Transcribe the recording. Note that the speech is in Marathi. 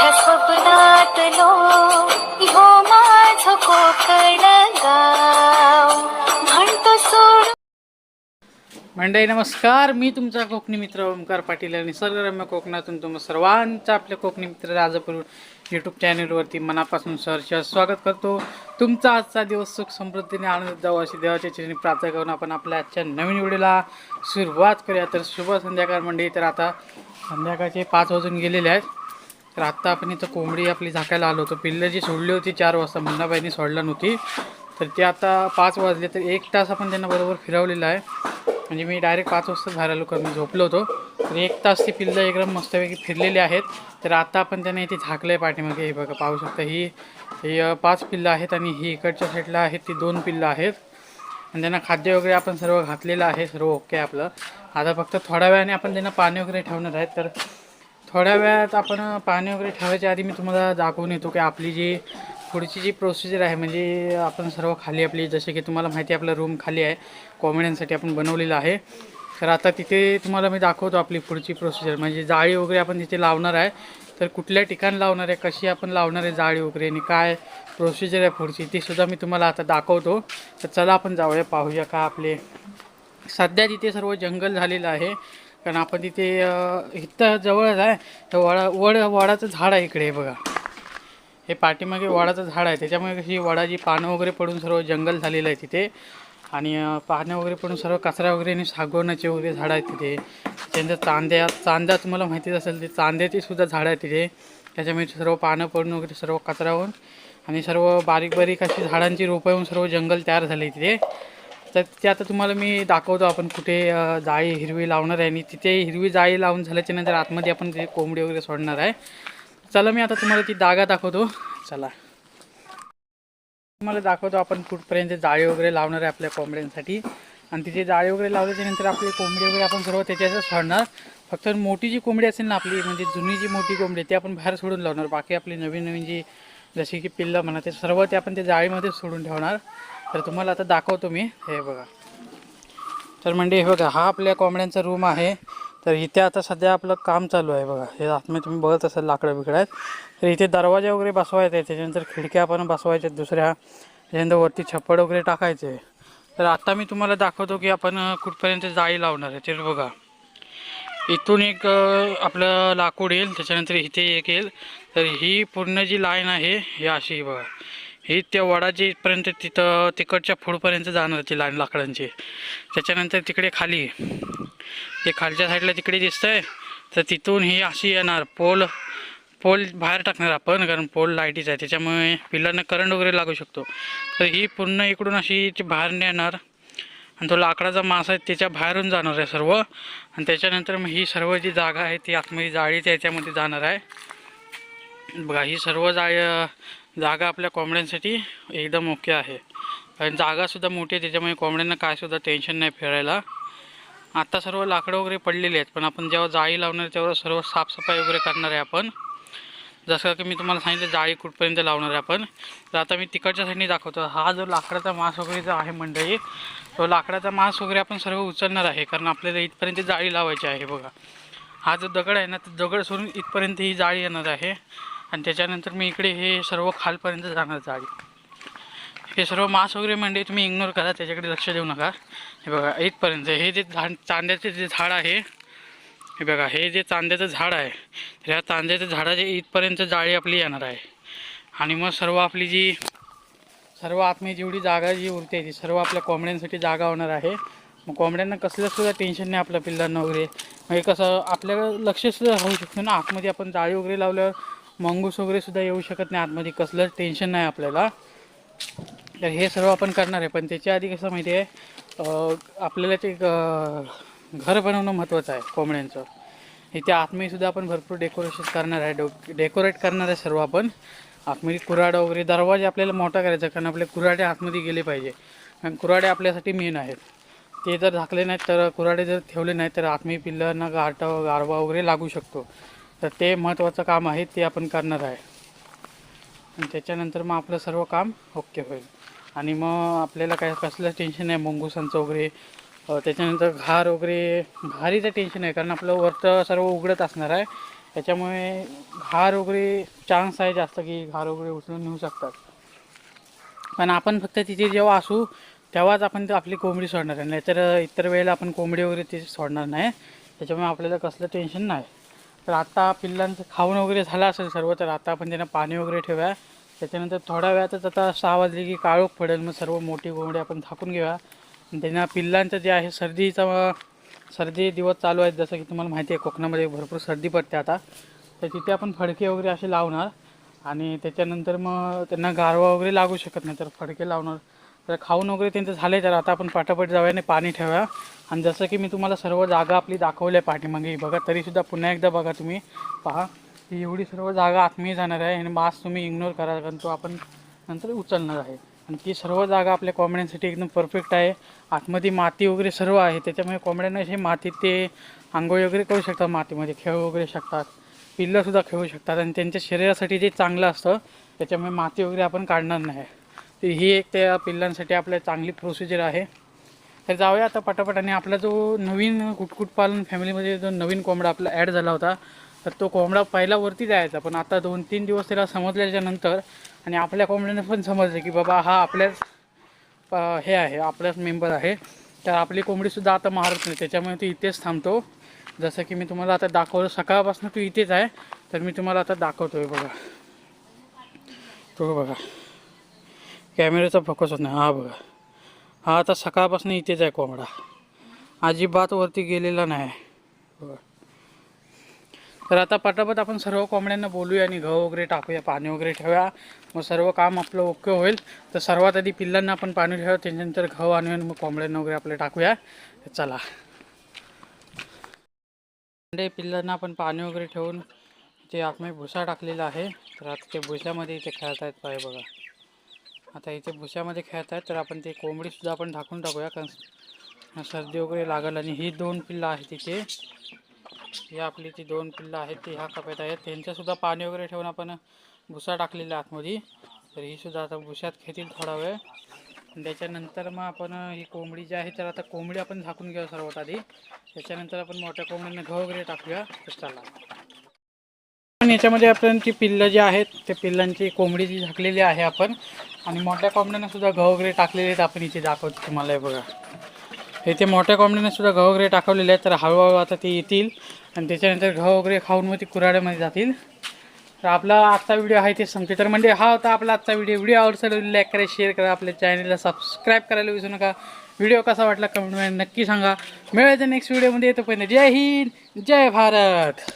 माझ्या स्वप्नातलो हो माझ कोकण गाव. म्हणतो सोड. मंडळी नमस्कार. मी तुमचा कोकणी मित्र ओमकार पाटील आणि निसर्गरम्य कोकणातून तुम्हा सर्वांचा आपल्या कोकणी मित्र राजापूर यूट्यूब चॅनलवरती मनापासून सहर्ष स्वागत करतो. तुमचा आजचा दिवस सुख समृद्धीने आनंद जावं अशी देवाच्या चरणी प्रार्थना करून आपण आपल्या आजच्या नवीन व्हिडिओला सुरुवात करूया. तर शुभ संध्याकाळ मंडळी. तर आता संध्याकाळचे पाच वाजून गेलेले आहेत. तर आत्ता आपण इथं कोंबडी आपली झाकायला आलो होतो. पिल्लं जी सोडली होती चार वाजता मुन्नाबाईंनी सोडला नव्हती. तर ते आता पाच वाजले तर एक तास आपण त्यांना बरोबर फिरवलेलं आहे. म्हणजे मी डायरेक्ट पाच वाजता बाहेर आलो मी झोपलो होतो. तर एक तास ती पिल्लं एकदम मस्तपैकी फिरलेली आहेत. तर आता आपण त्यांना इथे झाकलं आहे पाठीमागे. हे बघा पाहू शकता ही हे पाच पिल्लं आहेत आणि ही इकडच्या साईडला आहेत ती दोन पिल्लं आहेत. आणि त्यांना खाद्य वगैरे आपण सर्व घातलेलं आहे. सर्व ओके आपलं. आता फक्त थोड्या वेळाने आपण त्यांना पाणी वगैरे ठेवणार आहेत. तर थोड्या वेळात आपण पाणी वगैरे ठेवायच्या आधी मी तुम्हाला दाखवून येतो की आपली जी पुढची जी प्रोसिजर आहे म्हणजे आपण सर्व खाली आपली जसे की तुम्हाला माहिती आहे आपलं रूम खाली आहे. कॉमेड्यांसाठी आपण बनवलेलं आहे. तर आता तिथे तुम्हाला मी दाखवतो आपली पुढची प्रोसिजर म्हणजे जाळी वगैरे आपण तिथे लावणार आहे. तर कुठल्या ठिकाणी लावणार आहे कशी आपण लावणार आहे जाळी वगैरे आणि काय प्रोसिजर आहे पुढची ती सुद्धा मी तुम्हाला आता दाखवतो. तर चला आपण जाऊया पाहूया का आपले. सध्या तिथे सर्व जंगल झालेलं आहे. कारण आपण तिथे इथं जवळच आहे. तर वडा वड वडाचं झाड आहे इकडे हे बघा. हे पाठीमागे वडाचं झाड आहे. त्याच्यामुळे कशी वडाची पानं वगैरे पडून सर्व जंगल झालेलं आहे तिथे. आणि पानं वगैरे पडून सर्व कचरा वगैरे आणि सागवण्याचे वगैरे झाडं आहेत तिथे. त्यांच्या चांद्या चांदा तुम्हाला माहितीच असेल ते चांद्याची सुद्धा झाडं आहेत तिथे. त्याच्यामुळे सर्व पानं पडून वगैरे सर्व कचरा होऊन आणि सर्व बारीक बारीक अशी झाडांची रोपं येऊन सर्व जंगल तयार झाले तिथे. तर ते आता तुम्हाला मी दाखवतो आपण कुठे जाळी हिरवी लावणार आहे आणि तिथे हिरवी जाळी लावून झाल्याच्यानंतर आतमध्ये आपण ते कोंबडी वगैरे सोडणार आहे. चला मी आता तुम्हाला ती जागा दाखवतो. चला. तुम्हाला दाखवतो आपण कुठपर्यंत जाळी वगैरे लावणार आहे आपल्या कोंबड्यांसाठी. आणि तिथे जाळी वगैरे लावल्याच्या नंतर आपली कोंबडी वगैरे आपण सर्व त्याच्यातच सोडणार. फक्त मोठी जी कोंबडी असेल ना आपली म्हणजे जुनी जी मोठी कोंबडी ती आपण बाहेर सोडून लावणार. बाकी आपली नवीन नवीन जी जशी की पिल्लं म्हणा ते सर्व ते आपण त्या जाळीमध्ये सोडून ठेवणार. तर तुम्हाला आता दाखवतो मी. हे बघा. तर म्हणजे हे बघा हा आपल्या कोंबड्यांचा रूम आहे. तर इथे आता सध्या आपलं काम चालू आहे बघा. हे आतमध्ये तुम्ही बघत असाल लाकडं बिकडं आहेत. तर इथे दरवाजे वगैरे बसवायचे त्याच्यानंतर खिडक्या पण बसवायच्या आहेत दुसऱ्या. त्याच्यानंतर वरती छप्पड वगैरे टाकायचे. तर आता मी तुम्हाला दाखवतो की आपण कुठपर्यंत जाळी लावणार आहे. ते बघा. इथून एक आपलं लाकूड येईल. त्याच्यानंतर इथे एक येईल. तर ही पूर्ण जी लाईन आहे ही अशी बघा. ही त्या वडाची इथपर्यंत तिथं तिकडच्या पुढपर्यंत जाणार ती लाईन लाकडांची. त्याच्यानंतर तिकडे खाली. ते खालच्या साईडला तिकडे दिसतंय. तर तिथून ही अशी येणार. पोल पोल बाहेर टाकणार आपण कारण पोल लाईटीच आहे. त्याच्यामुळे पिल्लांना करंट वगैरे लागू शकतो. तर ही पूर्ण इकडून अशी ती बाहेर नेणार. आणि तो लाकडाचा मासा आहे त्याच्या बाहेरून जाणार आहे सर्व. आणि त्याच्यानंतर मग ही सर्व जी जागा आहे ती आतमध्ये जाळी त्याच्यामध्ये जाणार आहे. बघा ही सर्व जाळ जागा आपल्या कोंबड्यांसाठी एकदम ओके आहे. कारण जागासुद्धा मोठी आहे त्याच्यामुळे कोंबड्यांना कायसुद्धा टेन्शन नाही फिरायला. आता सर्व लाकडं वगैरे पडलेली आहेत पण आपण जेव्हा जाळी लावणार तेव्हा सर्व साफसफाई वगैरे करणार आहे आपण. जसं की मी तुम्हाला सांगितलं जाळी कुठपर्यंत लावणार आहे आपण. तर आता मी तिकडच्या साईडने दाखवतो. हा जो लाकडाचा मांस वगैरे जो आहे मंडळी तो लाकडाचा मांस वगैरे आपण सर्व उचलणार आहे कारण आपल्याला इथपर्यंत जाळी लावायची आहे बघा. हा जो दगड आहे ना तो दगड सोडून इथपर्यंत ही जाळी येणार आहे. आणि त्याच्यानंतर मी इकडे हे सर्व खालपर्यंत जाणार जाळी हे सर्व मांस वगैरे म्हणजे तुम्ही इग्नोर करा त्याच्याकडे लक्ष देऊ नका. हे बघा इथपर्यंत हे जे झाड चांद्याचे जे झाड आहे हे बघा हे जे चांद्याचं झाड आहे तर ह्या चांद्याच्या झाडाच्या इथपर्यंत जाळी आपली येणार आहे. आणि मग सर्व आपली जी सर्व आतमध्ये जेवढी जागा जी उरते ती सर्व आपल्या कोंबड्यांसाठी जागा होणार आहे. मग कोंबड्यांना कसलंसुद्धा टेन्शन नाही आपल्या पिल्लांना वगैरे. म्हणजे कसं आपल्याला लक्षसुद्धा राहू शकतो ना आतमध्ये आपण जाळी वगैरे लावल्यावर मंगूस वगैरे सुद्धा येऊ शकत नाही आतमध्ये. कसलं टेन्शन नाही आपल्याला. तर हे सर्व आपण करणार आहे. पण त्याच्या आधी कसं माहिती आहे आपल्याला ते घर बनवणं महत्त्वाचं आहे कोंबड्यांचं. इथे आतमध्येसुद्धा आपण भरपूर डेकोरेशन करणार आहे. डो डेकोरेट करणार आहे सर्व आपण. आतमध्ये कुऱ्हाडं वगैरे दरवाजे आपल्याला मोठा करायचा कारण आपले कुऱ्हाडे आतमध्ये गेले पाहिजे. कारण कुऱ्हाडे आपल्यासाठी मेन आहेत. ते जर झाकले नाहीत तर कुऱ्हाडे जर ठेवले नाहीत तर आत्मी पिल्लांना गारटा गारवा वगैरे लागू शकतो. तर ते महत्त्वाचं काम आहे ते आपण करणार आहे. आणि त्याच्यानंतर मग आपलं सर्व काम ओके होईल. आणि मग आपल्याला काय कसलं टेन्शन नाही मुंगुसांचं वगैरे त्याच्यानंतर घार वगैरे घारीचं टेन्शन आहे कारण आपलं वरचं सर्व उघडत असणार आहे. त्याच्यामुळे घार वगैरे चान्स आहे जास्त की घार वगैरे उचलून नेऊ शकतात. पण आपण फक्त तिथे जेव्हा असू तेव्हाच आपण ते आपली कोंबडी सोडणार आहे. नाहीतर इतर वेळेला आपण कोंबडी वगैरे तिथे सोडणार नाही. त्याच्यामुळे आपल्याला कसलं टेन्शन नाही. तर आता पिल्लांचं खाऊन वगैरे झालं असेल सर्व तर आता आपण त्यांना पाणी वगैरे ठेवूया. त्याच्यानंतर थोड्या वेळातच आता सहा वाजले की काळोख पडेल मग सर्व मोठी कोंबडी आपण झाकून घेऊया. त्यांना पिल्लांचं जे आहे सर्दीचा सर्दी दिवस चालू आहेत जसं की तुम्हाला माहिती आहे कोकणामध्ये भरपूर सर्दी पडते आता. तर तिथे आपण फडके वगैरे असे लावणार आणि त्याच्यानंतर मग त्यांना गारवा वगैरे लागू शकत नाही तर फडके लावणार. तर खाऊन वगैरे त्यांचं झालं तर आता आपण पटापट जाऊया आणि पाणी ठेवूया. आणि जसं की मी तुम्हाला सर्व जागा आपली दाखवली आहे पाठीमागे. बघा तरीसुद्धा पुन्हा एकदा बघा तुम्ही. पहा ही एवढी सर्व जागा आतमध्ये जाणार आहे आणि मास्क तुम्ही इग्नोर करा कारण तो आपण नंतर उचलणार आहे. आणि ती सर्व जागा आपल्या कोंबड्यांसाठी एकदम परफेक्ट आहे. आतमध्ये माती वगैरे सर्व आहे. त्याच्यामुळे कोंबड्यांना हे मातीत ते आंघोळी वगैरे करू शकतात मातीमध्ये खेळू वगैरे शकतात. पिल्लंसुद्धा खेळू शकतात आणि त्यांच्या शरीरासाठी जे चांगलं असतं त्याच्यामुळे माती वगैरे आपण काढणार नाही. तर ही एक त्या पिल्लांसाठी आपल्या चांगली प्रोसिजर आहे. तर जाऊया आता पटापट आणि आपला जो नवीन कुटकुटपालन फॅमिलीमध्ये जो नवीन कोंबडा आपला ॲड झाला होता तर तो कोंबडा पहिला वरती जायचा. पण आता दोन तीन दिवस त्याला समजल्याच्या नंतर आणि आपल्या कोंबड्याने पण समजलं की बाबा हा आपल्याच हे आहे आपलाच मेंबर आहे. तर आपली कोंबडीसुद्धा आता मारत नाही. त्याच्यामुळे ती इथेच थांबतो. जसं की मी तुम्हाला आता दाखवलं सकाळपासून तू इथेच आहे. तर मी तुम्हाला आता दाखवतोय बघा. तो बघा. कॅमेऱ्याचा फोकस होत नाही. हा बघा. हा आता सकाळपासून इथेच आहे कोंबडा. अजिबात वरती गेलेला नाही. तर आता पटापट आपण सर्व कोंबड्यांना बोलूया आणि गहू वगैरे टाकूया पाणी वगैरे ठेवूया. मग सर्व काम आपलं ओके होईल. तर सर्वात आधी पिल्लांना आपण पाणी ठेवूया त्याच्यानंतर गहू आणूया मग कोंबड्यांना वगैरे आपलं टाकूया. चला. अंडे पिल्लांना आपण पाणी वगैरे ठेवून ते आतमध्ये भुसा टाकलेला आहे. तर आता ते भुशामध्ये इथे खेळत आहेत पाय बघा. आता इथे भुशामध्ये खेळत आहेत तर आपण ते कोंबडीसुद्धा आपण टाकून टाकूया कारण सर्दी वगैरे लागल आणि ही दोन पिल्लं आहेत तिथे ही आपली ती दोन पिल्लं आहेत ती ह्या कप्यात आहेत. त्यांच्यासुद्धा पाणी वगैरे ठेवून आपण भुसा टाकलेला आतमध्ये तर ही सुद्धा आता भुशात खेतील थोडा वेळ. आणि त्याच्यानंतर मग आपण ही कोंबडी जी आहे तर आता कोंबडी आपण झाकून घेऊ सर्वात आधी. त्याच्यानंतर आपण मोठ्या कोंबडीने घ वगैरे टाकूया तर चला. पण याच्यामध्ये आपण ती पिल्लं जी आहेत ते पिल्लांची कोंबडी जी झाकलेली आहे आपण आणि मोठ्या कोंबड्यांना सुद्धा गहू वगैरे टाकलेले आहेत आपण इथे दाखवतो तुम्हाला हे बघा. इथे मोठ्या कोंबड्यांना सुद्धा गहू वगैरे टाकवलेले आहेत तर हळूहळू आता ते येतील आणि त्याच्यानंतर गहू वगैरे खाऊन मग ती कुराड्यामध्ये जातील. तर आपला आजचा व्हिडिओ आहे ते संपते. तर म्हणजे हा होता आपला आजचा व्हिडिओ. व्हिडिओ आवडला लाईक करा शेअर करा आपल्या चॅनलला सबस्क्राईब करायला विसरू नका. व्हिडिओ कसा वाटला कमेंटमध्ये नक्की सांगा. मिळायचं नेक्स्ट व्हिडिओमध्ये. येतो पण जय हिंद जय भारत.